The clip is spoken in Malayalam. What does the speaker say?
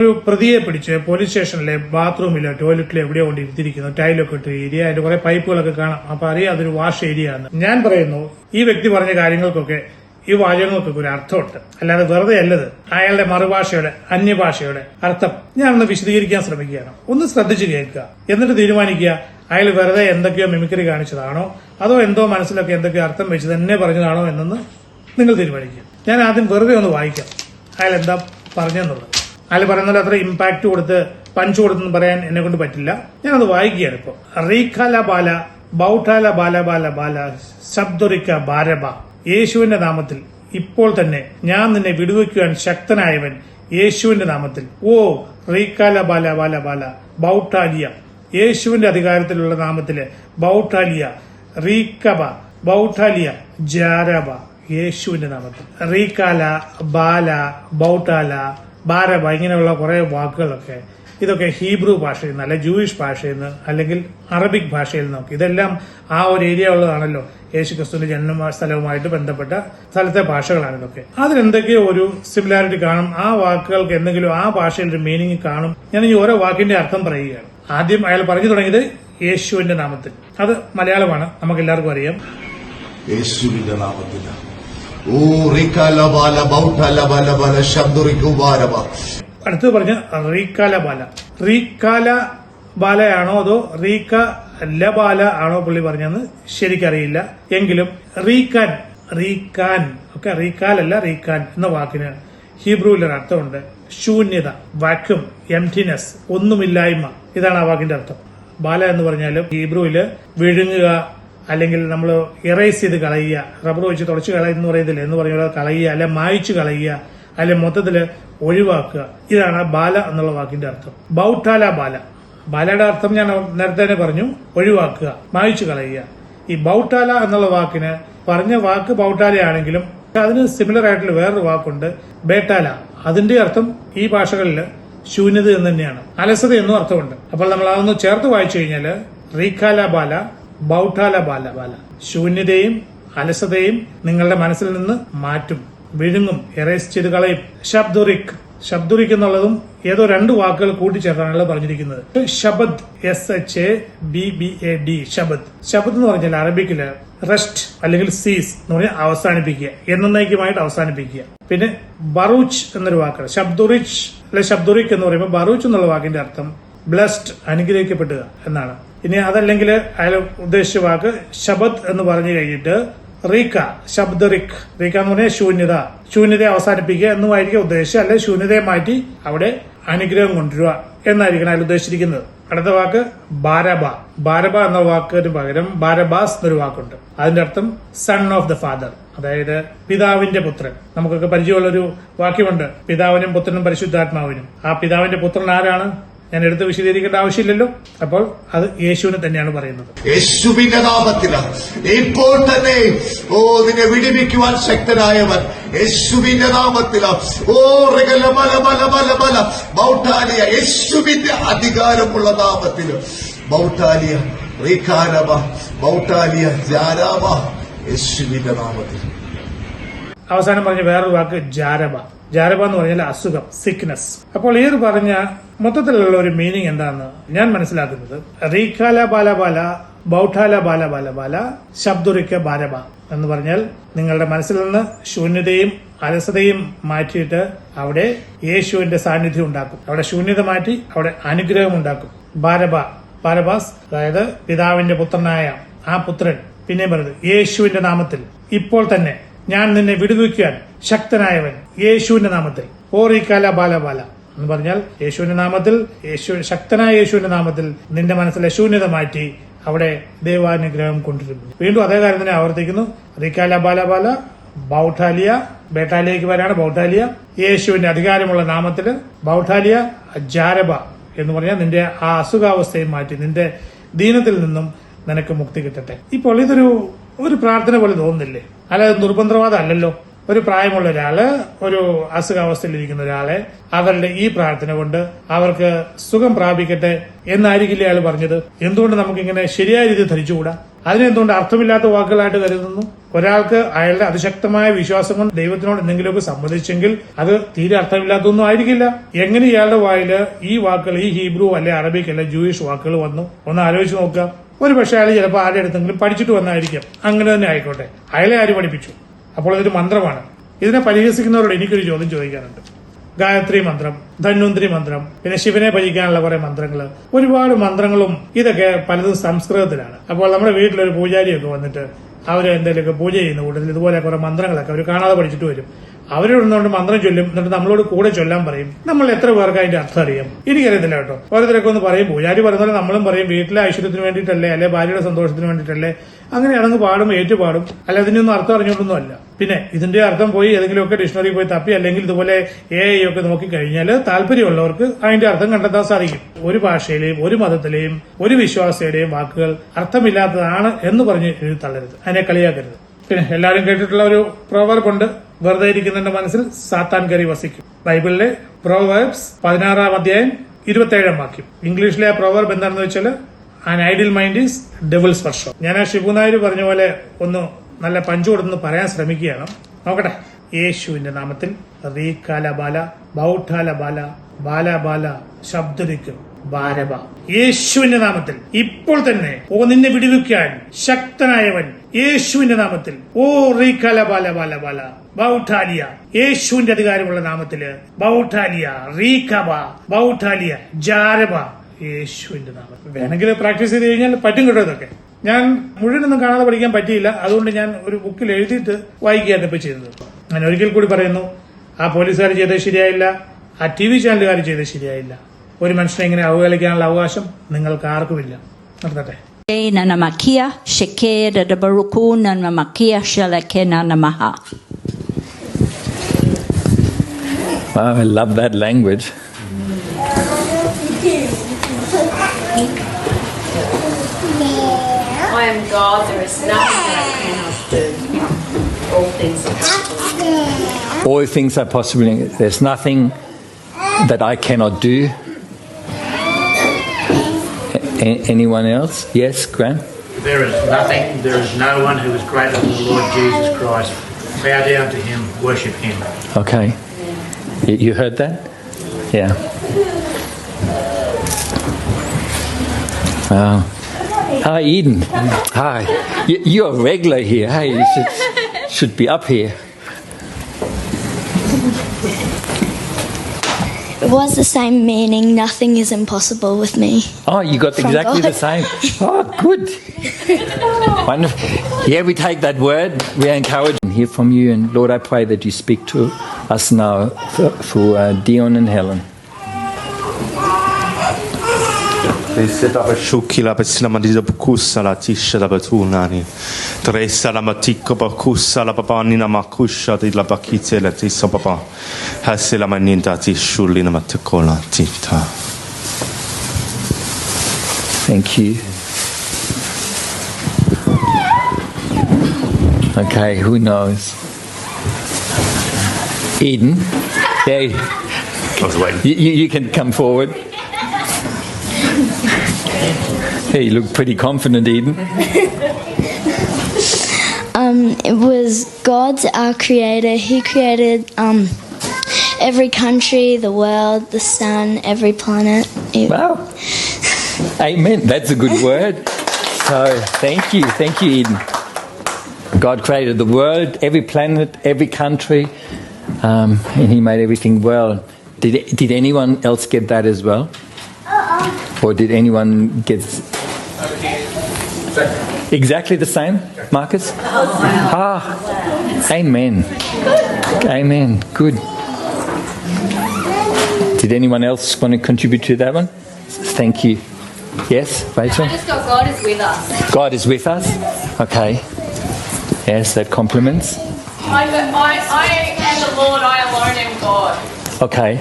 ഒരു പ്രതിയെ പിടിച്ച് പോലീസ് സ്റ്റേഷനിലെ ബാത്റൂമിലോ ടോയ്ലറ്റിലോ എവിടെയോ കൊണ്ട് ഇരുത്തിയിരിക്കുന്നു ടൈലൊക്കെ ഇട്ട് ഏരിയ അതിന്റെ കുറെ പൈപ്പുകളൊക്കെ കാണാം. അപ്പൊ അറിയാം അതൊരു വാഷ് ഏരിയ ആണ്. ഞാൻ പറയുന്നു ഈ വ്യക്തി പറഞ്ഞ കാര്യങ്ങൾക്കൊക്കെ ഈ വാചകങ്ങൾക്കൊക്കെ ഒരു അർത്ഥമുണ്ട്. അല്ലാതെ വെറുതെ അല്ലത്. അയാളുടെ മറുഭാഷയുടെ അന്യഭാഷയുടെ അർത്ഥം ഞാൻ ഒന്ന് വിശദീകരിക്കാൻ ശ്രമിക്കുകയാണ്. ഒന്ന് ശ്രദ്ധിച്ചു കേൾക്കുക. എന്നിട്ട് തീരുമാനിക്കുക അയാൾ വെറുതെ എന്തൊക്കെയോ മിമിക്രി കാണിച്ചതാണോ അതോ എന്തോ മനസ്സിലൊക്കെ എന്തൊക്കെയോ അർത്ഥം വെച്ച് തന്നെ പറഞ്ഞതാണോ എന്നൊന്ന് നിങ്ങൾ തീരുമാനിക്കുക. ഞാൻ ആദ്യം വെറുതെ ഒന്ന് വായിക്കാം. അയാൾ എന്താ പറഞ്ഞെന്നുള്ളത് അയാൾ പറയുന്നത് അത്ര ഇമ്പാക്ട് കൊടുത്ത് പഞ്ച് കൊടുത്തെന്ന് പറയാൻ എന്നെ കൊണ്ട് പറ്റില്ല. അത് വായിക്കുകയാണ് ഇപ്പോൾ റീഖാല ബാല ബൌട്ടാല ബാല ബാല ബാല ശബ്ദൊരിക്ക ബാരബ യേശുവിന്റെ നാമത്തിൽ ഇപ്പോൾ തന്നെ ഞാൻ നിന്നെ വിടുവിക്കുവാൻ ശക്തനായവൻ യേശുവിന്റെ നാമത്തിൽ. ഓ റീക്കാല ബാല ബാല ബാല ബൌട്ടാലിയ. യേശുവിന്റെ അധികാരത്തിലുള്ള നാമത്തിൽ ബൌട്ടാലിയ റീക്കബ ബൌട്ടാലിയ ജാരബ യേശുവിന്റെ നാമത്തിൽ. റീക്കാല ബാല ബൌട്ടാല ബാരബ ഇങ്ങനെയുള്ള കുറെ വാക്കുകളൊക്കെ. ഇതൊക്കെ ഹീബ്രു ഭാഷയിൽ നിന്ന് അല്ലെ ജൂയിഷ് ഭാഷയിൽ നിന്ന് അല്ലെങ്കിൽ അറബിക് ഭാഷയിൽ നിന്നൊക്കെ. ഇതെല്ലാം ആ ഒരു ഏരിയ ഉള്ളതാണല്ലോ. യേശു ക്രിസ്തുവിന്റെ ജന്മ സ്ഥലവുമായിട്ട് ബന്ധപ്പെട്ട സ്ഥലത്തെ ഭാഷകളാണ് ഇതൊക്കെ. അതിലെന്തൊക്കെയോ ഒരു സിമിലാരിറ്റി കാണും? ആ വാക്കുകൾക്ക് എന്തെങ്കിലും ആ ഭാഷയിൽ ഒരു മീനിങ് കാണും? ഞാൻ ഈ ഓരോ വാക്കിന്റെ അർത്ഥം പറയുകയാണ്. ആദ്യം അയാൾ പറഞ്ഞു തുടങ്ങിയത് യേശുവിന്റെ നാമത്തിൽ. അത് മലയാളമാണ്. നമുക്ക് എല്ലാവർക്കും അറിയാം. യേശുവിന്റെ നാമത്തിൽ. ബല പറഞ്ഞ റീക്കാല ബാല റീക്കാല ബാലയാണോ അതോ റീക്ക ലബാല ആണോ പുള്ളി പറഞ്ഞതെന്ന് ശരിക്കറിയില്ല. എങ്കിലും റീക്കാൻ റീക്കാൻ ഒക്കെ റീക്കാലല്ല റീകാൻ എന്ന വാക്കിന് ഹീബ്രുവിൽ അർത്ഥമുണ്ട്. ശൂന്യത വാക്യൂം എംറ്റിനെസ് ഒന്നുമില്ലായ്മ. ഇതാണ് ആ വാക്കിന്റെ അർത്ഥം. ബാല എന്ന് പറഞ്ഞാലും ഹീബ്രുവിൽ വിഴുങ്ങുക അല്ലെങ്കിൽ നമ്മൾ ഇറേസ് ചെയ്ത് കളയുക. റബ്ബർ വെച്ച് തുടച്ച് കളയുക എന്ന് പറയുന്നില്ല? എന്ന് പറഞ്ഞ കളയുക അല്ലെ മായ്ച്ചു കളയുക അല്ലെ മൊത്തത്തിൽ ഒഴിവാക്കുക. ഇതാണ് ബാല എന്നുള്ള വാക്കിന്റെ അർത്ഥം. ബൗട്ടാല ബാല. ബാലയുടെ അർത്ഥം ഞാൻ നേരത്തെ തന്നെ പറഞ്ഞു. ഒഴിവാക്കുക മായ്ച്ചു കളയുക. ഈ ബൗട്ടാല എന്നുള്ള വാക്കിന് പറഞ്ഞ വാക്ക് ബൗട്ടാലയാണെങ്കിലും അതിന് സിമിലർ ആയിട്ടുള്ള വേറൊരു വാക്കുണ്ട് ബേട്ടാല. അതിന്റെ അർത്ഥം ഈ ഭാഷകളിൽ ശൂന്യത എന്ന് തന്നെയാണ്. അലസത എന്നും അർത്ഥമുണ്ട്. അപ്പോൾ നമ്മൾ അതൊന്ന് ചേർത്ത് വായിച്ചു കഴിഞ്ഞാൽ റീഖാല ബാല ബൗട്ടാല ബാല ബാല. ശൂന്യതയും അലസതയും നിങ്ങളുടെ മനസ്സിൽ നിന്ന് മാറ്റും വിഴുങ്ങും എറേസ് ചെയ്ത് കളയും. ശബ്ദുറിക്. ശബ്ദുറിക് എന്നുള്ളതും ഏതോ രണ്ട് വാക്കുകൾ കൂട്ടിച്ചേർത്താണല്ലോ പറഞ്ഞിരിക്കുന്നത്. Sabbath S H A B B A D Sabbath. ശബദ് എന്ന് പറഞ്ഞാൽ അറബിക്കിൽ റെസ്റ്റ് അല്ലെങ്കിൽ സീസ് എന്ന് പറഞ്ഞാൽ അവസാനിപ്പിക്കുക എന്നേക്കുമായിട്ട് അവസാനിപ്പിക്കുക. പിന്നെ ബറൂച്ച് എന്നൊരു വാക്കാണ്. ശബ്ദുറിച്ച് അല്ലെ ശബ്ദുറിക് എന്ന് പറയുമ്പോൾ ബറൂച്ച് എന്നുള്ള വാക്കിന്റെ അർത്ഥം ബ്ലസ്ഡ് അനുഗ്രഹിക്കപ്പെടുക എന്നാണ്. ഇനി അതല്ലെങ്കിൽ അയാൾ ഉദ്ദേശിച്ച വാക്ക് ശബദ് എന്ന് പറഞ്ഞു കഴിഞ്ഞിട്ട് റീക്ക ശബ്ദ റിക് റീക്ക എന്ന് പറഞ്ഞാൽ ശൂന്യത. ശൂന്യതയെ അവസാനിപ്പിക്കുക എന്നുമായിരിക്കും ഉദ്ദേശിച്ചത്. അല്ലെ ശൂന്യതയെ മാറ്റി അവിടെ അനുഗ്രഹം കൊണ്ടുവരിക എന്നായിരിക്കണം അയാൾ ഉദ്ദേശിച്ചിരിക്കുന്നത്. അടുത്ത വാക്ക് ബാരബ. ബാരബ എന്ന വാക്കിന് പകരം ബാരബാസ് എന്നൊരു വാക്കുണ്ട്. അതിന്റെ അർത്ഥം സൺ ഓഫ് ദ ഫാദർ അതായത് പിതാവിന്റെ പുത്രൻ. നമുക്കൊക്കെ പരിചയമുള്ള ഒരു വാക്യമുണ്ട്. പിതാവിനും പുത്രനും പരിശുദ്ധാത്മാവിനും. ആ പിതാവിന്റെ പുത്രൻ ആരാണ്? ഞാൻ എടുത്ത് വിശദീകരിക്കേണ്ട ആവശ്യമില്ലല്ലോ. അപ്പോൾ അത് യേശുവിനെ തന്നെയാണ് പറയുന്നത്. യേശുവിന്റെ നാമത്തിൽ ഇപ്പോൾ തന്നെ ഓ നിന്നെ വിടിവിക്കുവാൻ ശക്തനായവൻ യേശുവിന്റെ നാമത്തിൽ. ഓ റികല മല ബല ബല മല. മൗട്ടാലിയ യേശുവിന്റെ അധികാരമുള്ള നാമത്തിൽ. ബൗട്ടാലിയ റീഖാനബ ബൗട്ടാലിയ ജാരാബ യേശുവിന്റെ നാമത്തിൽ. അവസാനം പറഞ്ഞ വേറൊരു വാക്ക് ജാരബ ജാരബ എന്ന് പറഞ്ഞാൽ അസുഖം സിക്നസ് അപ്പോൾ ഈ ഒരു പറഞ്ഞ മൊത്തത്തിലുള്ള ഒരു മീനിങ് എന്താണെന്ന് ഞാൻ മനസ്സിലാക്കുന്നത്. റീഖാല ബാല ബാല ബൗഠാല ബാല ബാല ബാല ശബ്ദുറിക്ക ബാലബ എന്ന് പറഞ്ഞാൽ നിങ്ങളുടെ മനസ്സിൽ നിന്ന് ശൂന്യതയും അലസതയും മാറ്റിയിട്ട് അവിടെ യേശുവിന്റെ സാന്നിധ്യം ഉണ്ടാക്കും. അവിടെ ശൂന്യത മാറ്റി അവിടെ അനുഗ്രഹം ഉണ്ടാക്കും. ബാരബ ബാരബാസ് അതായത് പിതാവിന്റെ പുത്രനായ ആ പുത്രൻ പിന്നെ പറഞ്ഞത് യേശുവിന്റെ നാമത്തിൽ. ഇപ്പോൾ തന്നെ ഞാൻ നിന്നെ വിടുവിക്കാൻ ശക്തനായവൻ യേശുവിന്റെ നാമത്തിൽ. ഓറിക്കാല ബാല ബാല. എന്ന് പറഞ്ഞാൽ യേശുവിന്റെ നാമത്തിൽ യേശു ശക്തനായ യേശുവിന്റെ നാമത്തിൽ നിന്റെ മനസ്സിലെ ശൂന്യത മാറ്റി അവിടെ ദൈവാനുഗ്രഹം കൊണ്ടിരുന്നു വീണ്ടും അതേ കാര്യം തന്നെ ആവർത്തിക്കുന്നു. റിക്കാല ബാലബാല ബാല ബൗട്ടാലിയ ബേട്ടാലിയക്ക് വരാണ് ബൗട്ടാലിയ യേശുവിന്റെ അധികാരമുള്ള നാമത്തിൽ ബൗട്ടാലിയ ജാരബ എന്ന് പറഞ്ഞാൽ നിന്റെ ആ അസുഖാവസ്ഥയും മാറ്റി നിന്റെ ദീനത്തിൽ നിന്നും നിനക്ക് മുക്തി കിട്ടട്ടെ. ഇപ്പോൾ ഇതൊരു ഒരു പ്രാർത്ഥന പോലെ തോന്നുന്നില്ലേ? അല്ലാതെ നിർബന്ധവാദം അല്ലല്ലോ. ഒരു പ്രായമുള്ള ഒരാൾ ഒരു അസുഖാവസ്ഥയിലിരിക്കുന്ന ഒരാളെ അവരുടെ ഈ പ്രാർത്ഥന കൊണ്ട് അവർക്ക് സുഖം പ്രാപിക്കട്ടെ എന്നായിരിക്കില്ല അയാൾ പറഞ്ഞത്? എന്തുകൊണ്ട് നമുക്കിങ്ങനെ ശരിയായ രീതിയിൽ ധരിച്ചുകൂടാ? അതിനെന്തുകൊണ്ട് അർത്ഥമില്ലാത്ത വാക്കുകളായിട്ട് കരുതുന്നു? ഒരാൾക്ക് അയാളുടെ അതിശക്തമായ വിശ്വാസം കൊണ്ട് ദൈവത്തിനോട് എന്തെങ്കിലുമൊക്കെ സംബന്ധിച്ചെങ്കിൽ അത് തീരെ അർത്ഥമില്ലാത്തൊന്നും ആയിരിക്കില്ല. എങ്ങനെ ഇയാളുടെ വായിൽ ഈ വാക്കുകൾ ഈ ഹീബ്രു അല്ലെ അറബിക് അല്ലെ ജൂയിഷ് വാക്കുകൾ വന്നു? ഒന്ന് ആലോചിച്ച് നോക്കുക. ഒരു പക്ഷേ അയാൾ ചിലപ്പോൾ ആരുടെ അടുത്തെങ്കിലും പഠിച്ചിട്ട് വന്നായിരിക്കാം. അങ്ങനെ തന്നെ ആയിക്കോട്ടെ. അയാളെ ആര് പഠിപ്പിച്ചു? അപ്പോൾ ഇതൊരു മന്ത്രമാണ്. ഇതിനെ പരിഹസിക്കുന്നവരോട് എനിക്കൊരു ചോദ്യം ചോദിക്കാനുണ്ട്. ഗായത്രി മന്ത്രം ധന്വന്തിരി മന്ത്രം പിന്നെ ശിവനെ ഭജിക്കാനുള്ള കുറെ മന്ത്രങ്ങൾ ഒരുപാട് മന്ത്രങ്ങളും ഇതൊക്കെ പലതും സംസ്കൃതത്തിലാണ്. അപ്പോൾ നമ്മുടെ വീട്ടിലൊരു പൂജാരിയൊക്കെ വന്നിട്ട് അവർ എന്തെങ്കിലുമൊക്കെ പൂജ ചെയ്യുന്ന കൂട്ടത്തിൽ ഇതുപോലെ കുറെ മന്ത്രങ്ങളൊക്കെ അവർ കാണാതെ പഠിച്ചിട്ട് വരും. അവരോട് മന്ത്രം ചൊല്ലും എന്നിട്ട് നമ്മളോട് കൂടെ ചൊല്ലാൻ പറയും. നമ്മൾ എത്ര പേർക്ക് അതിന്റെ അർത്ഥം അറിയാം? എനിക്കറിയത്തില്ല കേട്ടോ. ഓരോരുത്തരൊക്കെ ഒന്ന് പറയും. പൂജാരി പറയുന്ന പോലെ നമ്മളും പറയും. വീട്ടിലെ ഐശ്വര്യത്തിന് വേണ്ടിയിട്ടല്ലേ? അല്ലെ ഭാര്യയുടെ സന്തോഷത്തിന് വേണ്ടിയിട്ടല്ലേ? അങ്ങനെയാണെങ്കിൽ പാടും ഏറ്റുപാടും. അല്ല അതിനൊന്നും അർത്ഥം അറിഞ്ഞുകൊണ്ടൊന്നും പിന്നെ ഇതിന്റെ അർത്ഥം പോയി ഏതെങ്കിലുമൊക്കെ ഡിക്ഷണറി പോയി തപ്പി അല്ലെങ്കിൽ ഇതുപോലെ എ ഐ ഒക്കെ നോക്കിക്കഴിഞ്ഞാൽ താല്പര്യമുള്ളവർക്ക് അതിന്റെ അർത്ഥം കണ്ടെത്താൻ സാധിക്കും. ഒരു ഭാഷയിലെയും ഒരു മതത്തിലെയും ഒരു വിശ്വാസയുടെയും വാക്കുകൾ അർത്ഥമില്ലാത്തതാണ് എന്ന് പറഞ്ഞ് എഴുതി തള്ളരുത്. അതിനെ കളിയാക്കരുത്. പിന്നെ എല്ലാവരും കേട്ടിട്ടുള്ള ഒരു പ്രോവർബ് ഉണ്ട്. വെറുതെ ഇരിക്കുന്നതിന്റെ മനസ്സിൽ സാത്താൻ കയറി വസിക്കും. ബൈബിളിലെ പ്രോവേബ്സ് പതിനാറാം അധ്യായം ഇരുപത്തേഴാം വാക്യം. ഇംഗ്ലീഷിലെ ആ പ്രോവർബ് എന്താണെന്ന് വെച്ചാൽ an ideal mind is devil's വർഷം ഞാൻ ആ ഷിബു നായർ പറഞ്ഞ പോലെ ഒന്ന് നല്ല പഞ്ചു കൊടുത്തൊന്ന് പറയാൻ ശ്രമിക്കുകയാണ്. നോക്കട്ടെ. യേശുവിന്റെ നാമത്തിൽ റീകാല ബാല ബൗഠാല ബാല ബാല ബാല ശബ്ദരിക്കും ഭാരവ യേശുവിന്റെ നാമത്തിൽ ഇപ്പോൾ തന്നെ ഓ നിന്നെ വിടുവിക്കാൻ ശക്തനായവൻ യേശുവിന്റെ നാമത്തിൽ. ഓ റീകാല ബാല ബാല ബാല ബൗഠാലിയ യേശുവിന്റെ അധികാരമുള്ള നാമത്തിൽ ബൗഠാലിയ റീകബ ബൗഠാലിയ ജാരബ. യേശുവിന്റെ നാമം വേണമെങ്കിൽ പ്രാക്ടീസ് ചെയ്ത് കഴിഞ്ഞാൽ പറ്റും കേട്ടോ ഇതൊക്കെ. ഞാൻ മുഴുവനൊന്നും കാണാതെ പഠിക്കാൻ പറ്റിയില്ല. അതുകൊണ്ട് ഞാൻ ഒരു ബുക്കിൽ എഴുതിയിട്ട് വായിക്കുകയാണ് ഇപ്പൊ ചെയ്തത് ഞാൻ ഒരിക്കൽ കൂടി പറയുന്നു ആ പോലീസുകാർ ചെയ്തത് ശരിയായില്ല ആ ടി വി ചാനലുകാർ ചെയ്തത് ശരിയായില്ല. ഒരു മനുഷ്യനെ ഇങ്ങനെ അവഹേളിക്കാനുള്ള അവകാശം നിങ്ങൾക്ക് ആർക്കുമില്ല. Nanamaha. Wow, I love that language. Am God, there is nothing that I cannot do. All things are possible. All things are possible. There's nothing that I cannot do. A- anyone else? Yes, Graham? There is nothing, there is no one who is greater than the Lord Jesus Christ. Bow down to him, worship him. Okay. You, you heard that? Yeah. Wow. Hi, Eden. Hi. You, you're a regular here. Hey, you should, should be up here. It was the same meaning. Nothing is impossible with me. Oh, you got From exactly the same. Oh, good. Wonderful. Yeah, we take that word. We encourage and hear from you. And Lord, I pray that you speak to us now for, for uh, Dion and Helen. Shukila Beslamadiza Bukusala Tisha la Batunani. Teresa la Matiko Bakusa la Babanina Makusha di la Bakite eh, la Tisa Baba. Hasila Maninda Tishulina Matakola Tita. Thank you. Okay, who knows? Eden, there. I was waiting. You, you, you can come forward. Hey, you look pretty confident, Eden. Um, it was God's our creator. He created um, every country, the world, the sun, every planet. It- Wow. Amen. That's a good word. So, thank you. Thank you, Eden. God created the world, every planet, every country, um, and He made everything well. Did, did anyone else get that as well? Or did anyone get. Exactly the same, Marcus? Ah, amen. Amen. Good. Did anyone else want to contribute to that one? Thank you. Yes, Rachel? I just got God is with us. God is with us. Okay. Yes, that compliments. I, I, I am the Lord, I alone am God. Okay.